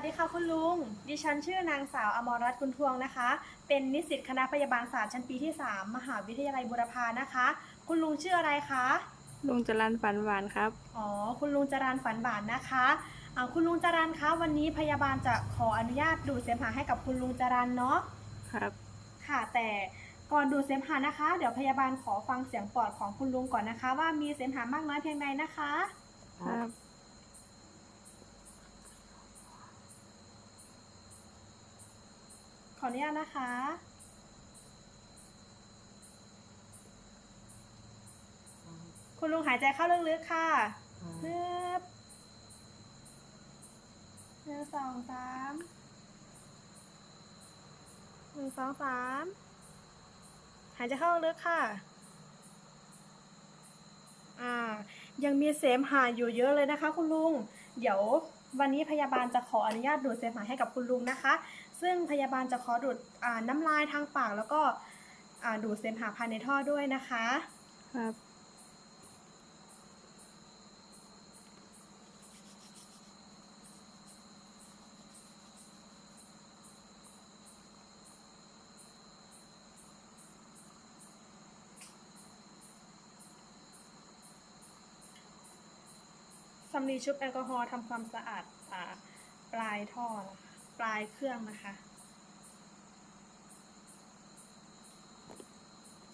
วัสดีค่ะคุณลุง ดิฉันชื่อนางสาวอมรรัตน์คุณทวงนะคะ เป็นนิสิตคณะพยาบาลศาสตร์ชั้นปีที่ 3 มหาวิทยาลัยบุรพานะคะ คุณลุงชื่ออะไรคะ ลุงจรันฝันหวานครับ อ๋อ คุณลุงจรันฝันบานนะคะอ่าคุณลุงจรันคะวันนี้พยาบาลจะขออนุญาตดูดเสมหะให้กับคุณลุงจรันเนาะ ครับ ค่ะแต่ก่อนดูดเสมหะนะคะ เดี๋ยวพยาบาลขอฟังเสียงปอดของคุณลุงก่อนนะคะ ว่ามีเสมหะมากน้อยเพียงใดนะคะ ครับ ขออนุญาตนะคะ คุณลุงหายใจเข้าลึกๆค่ะฮึบหนึ่งสองสามหนึ่งสองสามหายใจเข้าลึกๆค่ะ อ่า ยังมีเสมหะอยู่เยอะเลยนะคะ คุณลุง เดี๋ยววันนี้พยาบาลจะขออนุญาตดูดเสมหะให้กับคุณลุงนะคะ ซึ่งพยาบาลจะขอดูดอ่าน้ำลายทางปาก แล้วก็อ่าดูดเสมหะภายในท่อด้วยนะคะ ครับสำลีชุบแอลกอฮอล์ทำความสะอาดอ่าปลายท่อนะคะ ปลายเครื่องนะคะ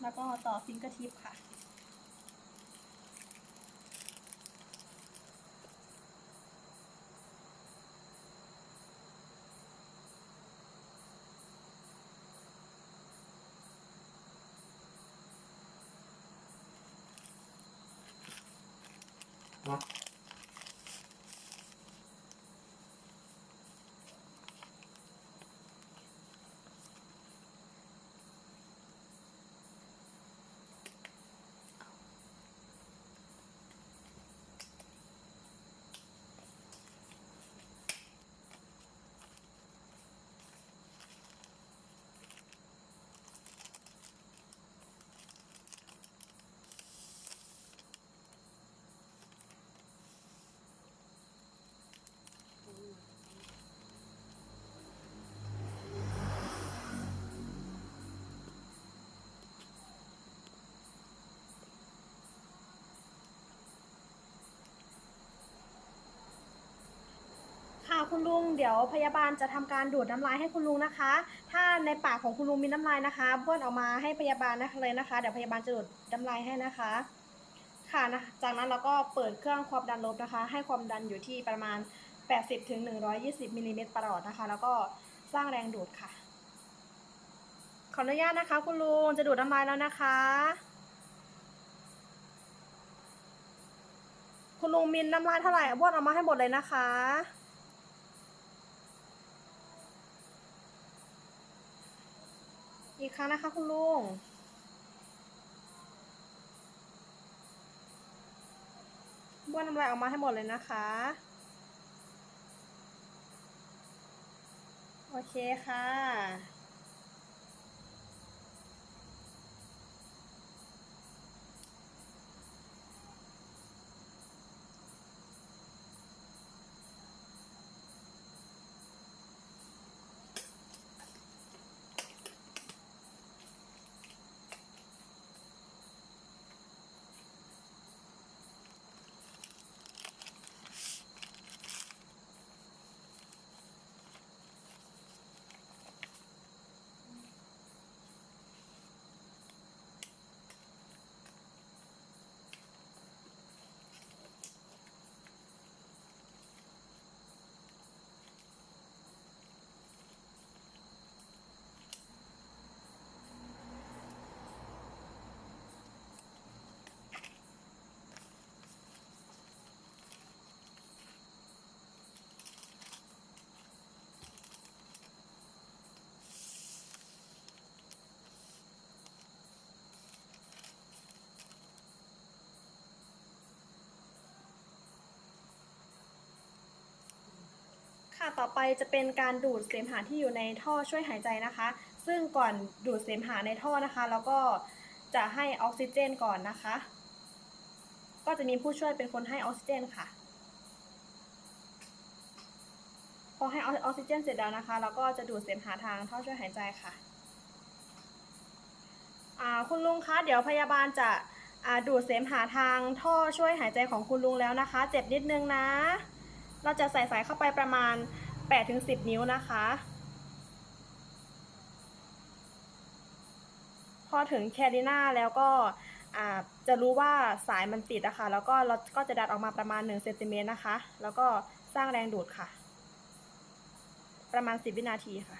แล้วก็ต่อฟิงเกอร์ทิปค่ะค่ะ คุณลุง เดี๋ยวพยาบาลจะทำการดูดน้ำลายให้คุณลุงนะคะ ถ้าในปากของคุณลุงมีน้ำลายนะคะบ้วนออกมาให้พยาบาลนะคะเลยนะคะ เดี๋ยวพยาบาลจะดูดน้ำลายให้นะคะ ค่ะนะ จากนั้นเราก็เปิดเครื่องความดันลบนะคะ ให้ความดันอยู่ที่ประมาณ 80ถึง120มิลลิเมตรประหลอดนะคะ แล้วก็สร้างแรงดูดค่ะ ขออนุญาตนะคะ คุณลุงจะดูดน้ำลายแล้วนะคะคุณลุงมีน้ำลายเท่าไหร่บ้วนออกมาให้หมดเลยนะคะ อีกครั้งนะคะคุณลุงบ้วนน้ำลายออกมาให้หมดเลยนะคะ โอเคค่ะ ค่ะต่อไปจะเป็นการดูดเสมหะที่อยู่ในท่อช่วยหายใจนะคะ ซึ่งก่อนดูดเสมหะในท่อนะคะ แล้วก็จะให้ออกซิเจนก่อนนะคะ ก็จะมีผู้ช่วยเป็นคนให้ออกซิเจนค่ะ พอให้ออกซิเจนเสร็จแล้วนะคะเราก็จะดูดเสมหะทางท่อช่วยหายใจค่ะคุณลุงคะเดี๋ยวพยาบาลจะดูดเสมหะทางท่อช่วยหายใจของคุณลุงแล้วนะคะ เจ็บนิดนึงนะ เราจะใส่สายเข้าไปประมาณ 8-10 นิ้วนะคะ พอถึงแคริน่าแล้วก็จะรู้ว่าสายมันติดนะคะ่ะแล้วก็เราก็จะดัดออกมาประมาณ1เซนติเมตรนะคะ แล้วก็สร้างแรงดูดค่ะ ประมาณ 10 วินาทีค่ะ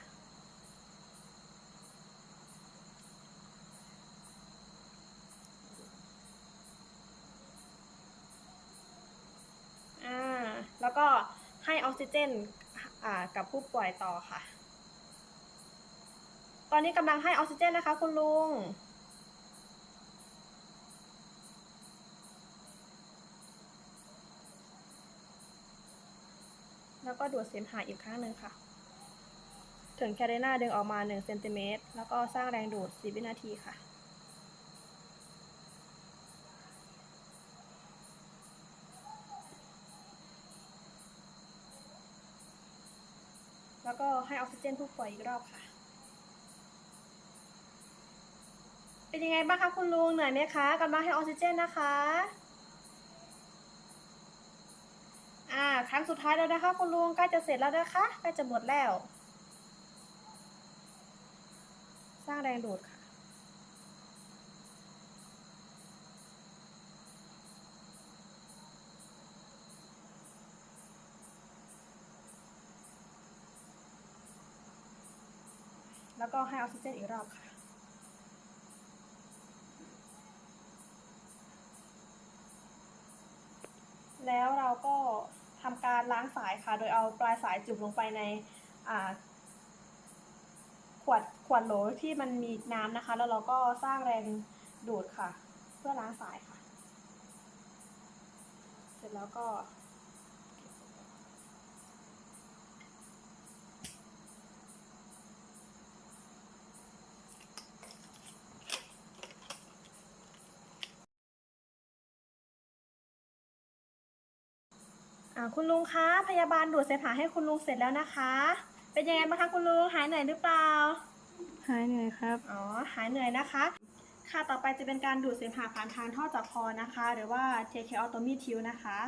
อ่า แล้วก็ให้ออก ซิเจนกับผู้ป่วยต่อค่ะ ตอนนี้กำลังให้ออกซิเจนนะคะ คุณลุงแล้วก็ดูดเสมหะอีกครั้งหนึ่งค่ะ ถึงแคเรน่าดึงออกมา 1 เซนติเมตร แล้วก็สร้างแรงดูด 10 วินาทีค่ะ แล้วก็ให้ออกซิเจนผู้ป่วยอีกรอบค่ะ เป็นยังไงบ้างคะคุณลุงเหนื่อยไหมคะกำลังให้ออกซิเจนนะคะ อ่าครั้งสุดท้ายแล้วนะคะ คุณลุงใกล้จะเสร็จแล้วนะคะใกล้จะหมดแล้ว สร้างแรงดูดค่ะ แล้วก็ให้ออกซิเจนอีกรอบค่ะ แล้วเราก็ทำการล้างสายค่ะ โดยเอาปลายสายจุ่มลงไปในขวดขวดโหลที่มันมีน้ำนะคะ แล้วเราก็สร้างแรงดูดค่ะ เพื่อล้างสายค่ะ เสร็จแล้วก็ คุณลุงคะ พยาบาลดูดเสมหะให้คุณลุงเสร็จแล้วนะคะ เป็นยังไงบ้างคะคุณลุง หายเหนื่อยหรือเปล่า หายเหนื่อยครับ อ๋อ หายเหนื่อยนะคะ ค่ะ ต่อไปจะเป็นการดูดเสมหะผ่านทางท่อจากคอนะคะ หรือว่า tracheotomy tube นะคะ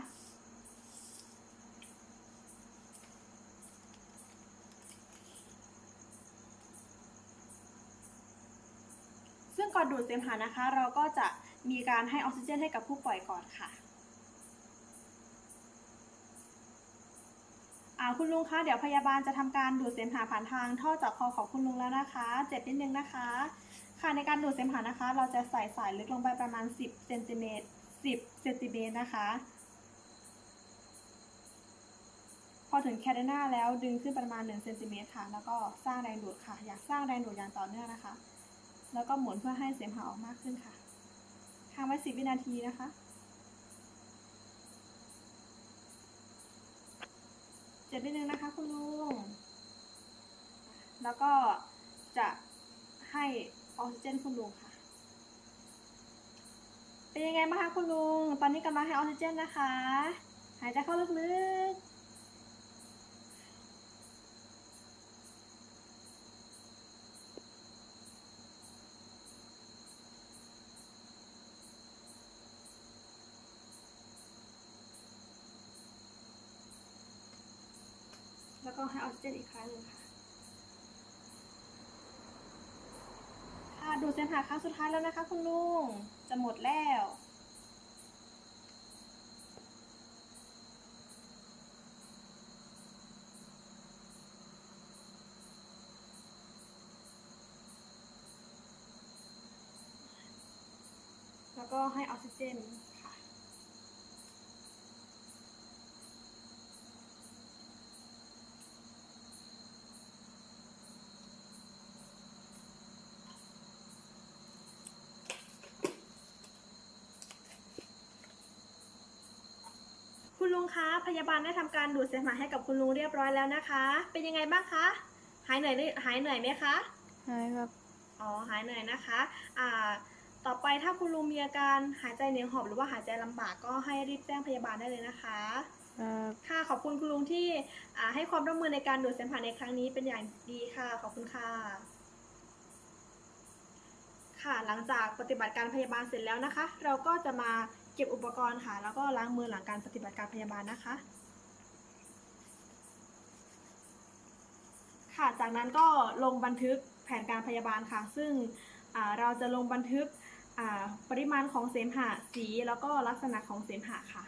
ซึ่งก่อนดูดเสมหะนะคะ เราก็จะมีการให้ออกซิเจนให้กับผู้ป่วยก่อนค่ะ อ่า คุณลุงคะเดี๋ยวพยาบาลจะทำการดูดเสมหะผ่านทาง ท่อจากคอของคุณลุงแล้วนะคะ เจ็บนิดนึงนะคะ ค่ะในการดูดเสมหะนะคะ เราจะใส่สายลึกลงไปประมาณ 10เซนติเมตร10เซนติเมตรนะคะ พอถึงแคเดนาแล้วดึงขึ้นประมาณ1เซนติเมตรค่ะ แล้วก็สร้างแรงดูดค่ะ อยากสร้างแรงดูดอย่างต่อเนื่องนะคะ แล้วก็หมุนเพื่อให้เสมหะออกมากขึ้นค่ะค้างไว้10วินาทีนะคะ จ็บนิดนึงนะคะคุณลุง แล้วก็จะให้ออกซิเจนคุณลุงค่ะ เป็นยังไงบ้างคะคุณลุง ตอนนี้กำลังให้ออกซิเจนนะคะ หายใจเข้าลึกๆ ก็ให้ออกซิเจนอีกครั้งหนึ่งค่ะค่ะดูดเสมหะครั้งสุดท้ายแล้วนะคะ คุณลุงจะหมดแล้วแล้วก็ให้ออกซิเจน ลุงคะ พยาบาลได้ทำการดูดเสมหะให้กับคุณลุงเรียบร้อยแล้วนะคะ เป็นยังไงบ้างคะ หายเหนื่อยหรือหายเหนื่อยไหมคะ หายครับ อ๋อ หายเหนื่อยนะคะ อ่า ต่อไปถ้าคุณลุงมีอาการหายใจเหนื่อยหอบหรือว่าหายใจลำบากก็ให้รีบแจ้งพยาบาลได้เลยนะคะครับค่ะ ขอบคุณคุณลุงที่อ่าให้ความร่วมมือในการดูดเสมหะในครั้งนี้เป็นอย่างดีค่ะ ขอบคุณค่ะค่ะหลังจากปฏิบัติการพยาบาลเสร็จแล้วนะคะ เราก็จะมา เก็บอุปกรณ์ค่ะ แล้วก็ล้างมือหลังการปฏิบัติการพยาบาลนะคะ ค่ะจากนั้นก็ลงบันทึกแผนการพยาบาลค่ะ ซึ่งเราจะลงบันทึกปริมาณของเสมหะสี แล้วก็ลักษณะของเสมหะค่ะ